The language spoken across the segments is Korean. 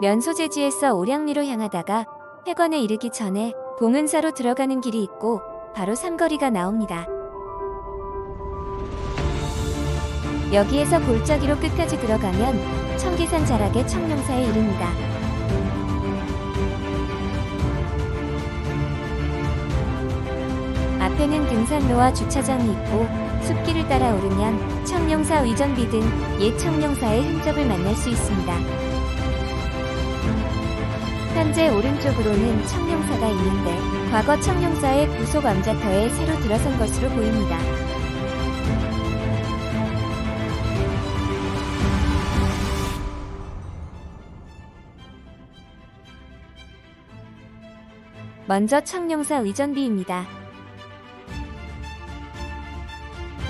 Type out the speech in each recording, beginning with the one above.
면소재지에서 오량리로 향하다가 회관에 이르기 전에 봉은사로 들어가는 길이 있고 바로 삼거리가 나옵니다. 여기에서 골짜기로 끝까지 들어가면 청계산 자락의 청룡사에 이릅니다. 앞에는 등산로와 주차장이 있고 숲길을 따라 오르면 청룡사 의전비 등 옛 청룡사의 흔적을 만날 수 있습니다. 현재 오른쪽으로는 청룡사가 있는데 과거 청룡사의 부속 암자터에 새로 들어선 것으로 보입니다. 먼저 청룡사 의전비입니다.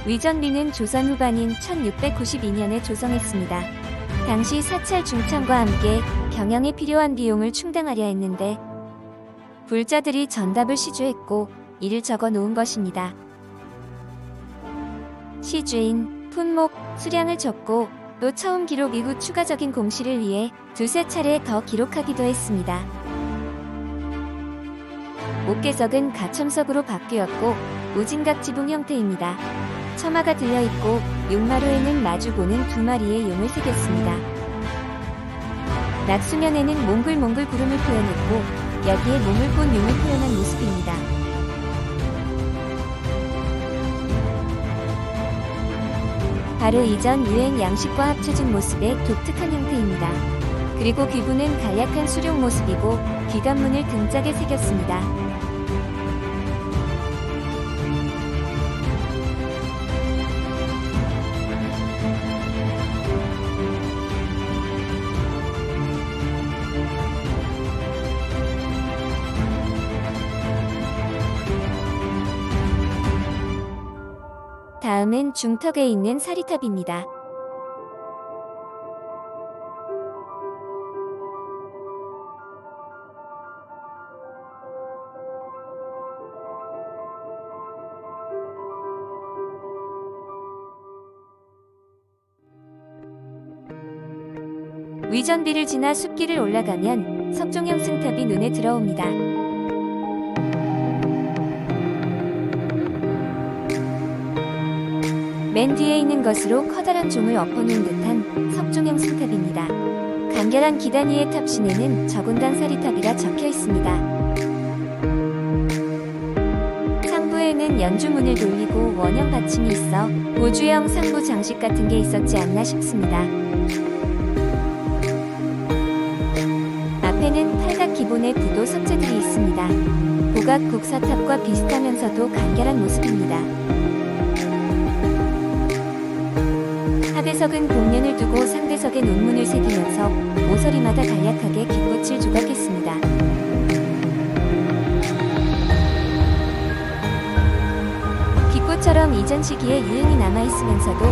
의전비는 조선 후반인 1692년에 조성했습니다. 당시 사찰 중창과 함께 경영에 필요한 비용을 충당하려 했는데 불자들이 전답을 시주했고 이를 적어 놓은 것입니다. 시주인, 품목, 수량을 적고 또 처음 기록 이후 추가적인 공시를 위해 두세 차례 더 기록하기도 했습니다. 옥계석은 가첨석으로 바뀌었고 우진각 지붕 형태입니다. 처마가 들려있고 용마루에는 마주 보는 두 마리의 용을 새겼습니다. 낙수면에는 몽글몽글 구름을 표현했고 여기에 몸을 본 용을 표현한 모습입니다. 바로 이전 유행 양식과 합쳐진 모습의 독특한 형태입니다. 그리고 귀부는 간략한 수룡 모습이고 귀관문을 등짝에 새겼습니다. 다음은 중턱에 있는 사리탑입니다. 위전비를 지나 숲길을 올라가면 석종형 승탑이 눈에 들어옵니다. 맨 뒤에 있는 것으로 커다란 종을 엎어놓은 듯한 석종형 승탑입니다. 간결한 기단 위의 탑 시내는 저군당 사리탑이라 적혀 있습니다. 상부에는 연주문을 돌리고 원형 받침이 있어 우주형 상부 장식 같은 게 있었지 않나 싶습니다. 앞에는 팔각 기본의 부도 석재들이 있습니다. 고각 국사탑과 비슷하면서도 간결한 모습입니다. 하대석은 공년을 두고 상대석에 논문을 새기면서 모서리마다 간략하게 깃꽃을 조각했습니다. 깃꽃처럼 이전 시기에 유행이 남아있으면서도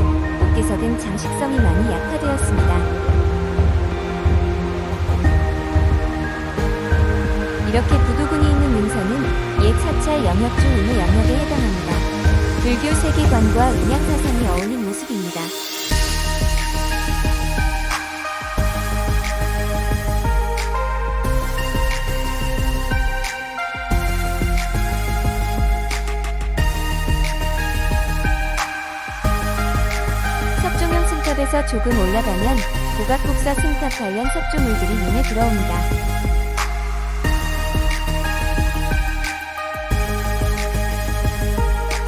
옥계석은 장식성이 많이 약화되었습니다. 이렇게 부두군이 있는 능선은 옛 사찰 영역 중 의무 영역에 해당합니다. 불교 세계관과 음양 사상이 어울린 모습입니다. 승탑에서 조금 올라가면 고각국사 승탑 관련 석조물들이 눈에 들어옵니다.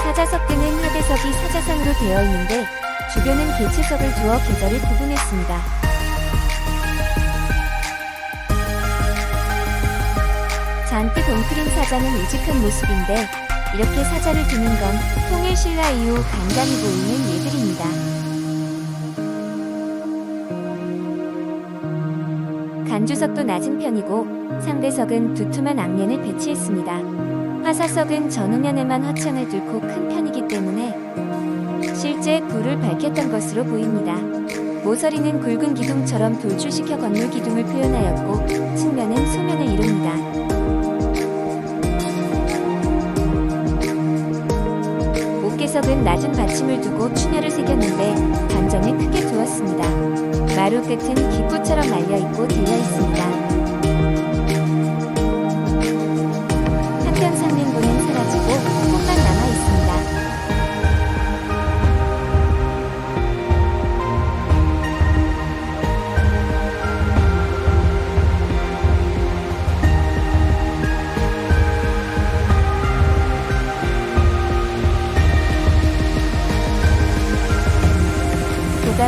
사자석등은 하대석이 사자상으로 되어 있는데 주변은 개체석을 두어 계절을 구분했습니다. 잔뜩 웅크린 사자는 우직한 모습인데 이렇게 사자를 두는 건 통일신라 이후 간단히 보이는 예들입니다. 간주석도 낮은 편이고 상대석은 두툼한 악년을 배치했습니다. 화사석은 전후면에만 화창을 뚫고 큰 편이기 때문에 실제 불을 밝혔던 것으로 보입니다. 모서리는 굵은 기둥처럼 돌출시켜 건물 기둥을 표현하였고 측면은 소면을 이룹니다. 끝에는 낮은 받침을 두고 추녀를 새겼는데 단전을 크게 두었습니다. 마루 끝은 기포처럼 말려 있고 들려 있습니다.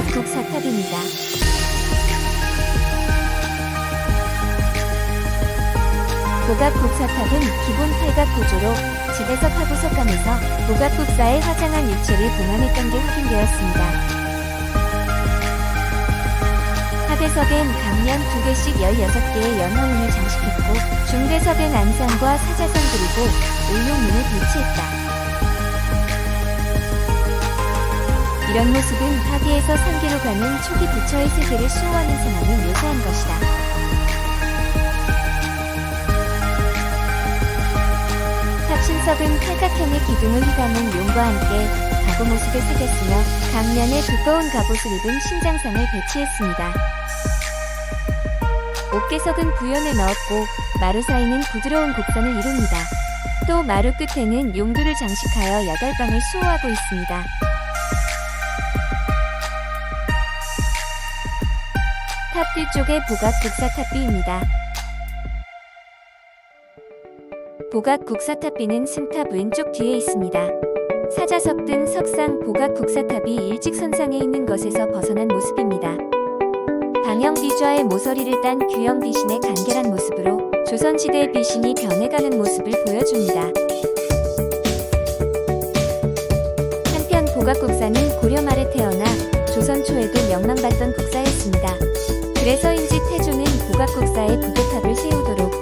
고각국 사탑입니다. 고각국 사탑은 기본 팔각 구조로 집에서 파고석감에서 고각국사의 화장한 일체를 봉헌했던 게 확인되었습니다. 하대석엔 강면 2개씩 16개의 연화운을 장식했고 중대석엔 안상과 사자성 그리고 울룡문을 배치했다. 이런 모습은 하계에서 상계로 가는 초기 부처의 세계를 수호하는 상황을 묘사한 것이다. 탑신석은 팔각형의 기둥을 휘감은 용과 함께 가고 모습을 새겼으며 강면에 두꺼운 갑옷을 입은 신장상을 배치했습니다. 옥계석은 부연을 넣었고 마루 사이는 부드러운 곡선을 이룹니다. 또 마루 끝에는 용두를 장식하여 여덟 방을 수호하고 있습니다. 탑 뒤쪽에 보각 국사 탑비입니다. 보각 국사 탑비는 승탑 왼쪽 뒤에 있습니다. 사자석 등 석상 보각 국사 탑이 일직선상에 있는 것에서 벗어난 모습입니다. 방영 비좌의 모서리를 딴 규영 비신의 간결한 모습으로 조선시대의 비신이 변해가는 모습을 보여줍니다. 한편 보각 국사는 고려 말에 태어나 조선 초에도 명망받던 국사였습니다. 그래서인지 태조는 보각국사에 부도탑을 세우도록